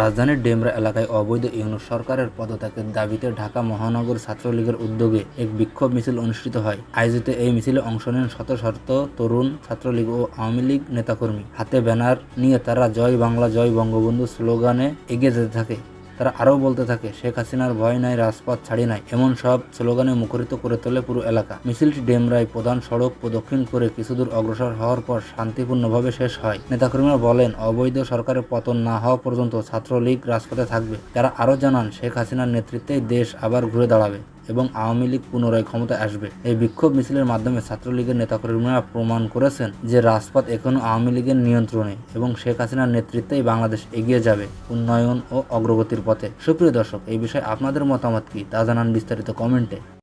রাজধানীর ডেমরা এলাকায় অবৈধ ইউনু সরকারের পদত্যাগের দাবিতে ঢাকা মহানগর ছাত্রলীগের উদ্যোগে এক বিক্ষোভ মিছিল অনুষ্ঠিত হয়। আয়োজিত এই মিছিলে অংশ নেন শত শত তরুণ ছাত্রলীগ ও আওয়ামী লীগ নেতাকর্মী। হাতে ব্যানার নিয়ে তারা জয় বাংলা, জয় বঙ্গবন্ধু স্লোগানে এগিয়ে যেতে থাকে। তারা আরও বলতে থাকে, শেখ হাসিনার ভয় নাই, রাজপথ ছাড়ি নাই। এমন সব স্লোগানে মুখরিত করে তোলে পুরো এলাকা। মিছিলটি ডেমরায় প্রধান সড়ক প্রদক্ষিণ করে কিছুদূর অগ্রসর হওয়ার পর শান্তিপূর্ণভাবে শেষ হয়। নেতাকর্মীরা বলেন, অবৈধ সরকারের পতন না হওয়া পর্যন্ত ছাত্রলীগ রাজপথে থাকবে। তারা আরও জানান, শেখ হাসিনার নেতৃত্বেই দেশ আবার ঘুরে দাঁড়াবে। এবং আওয়ামী লীগ পুনরায় ক্ষমতায় আসবে। এই বিক্ষোভ মিছিলের মাধ্যমে ছাত্রলীগের নেতাকর্মীরা প্রমাণ করেছেন যে রাজপথ এখনও আওয়ামী লীগের নিয়ন্ত্রণে এবং শেখ হাসিনার নেতৃত্বেই বাংলাদেশ এগিয়ে যাবে উন্নয়ন ও অগ্রগতির পথে। সুপ্রিয় দর্শক, এই বিষয়ে আপনাদের মতামত কি? তা জানান বিস্তারিত কমেন্টে।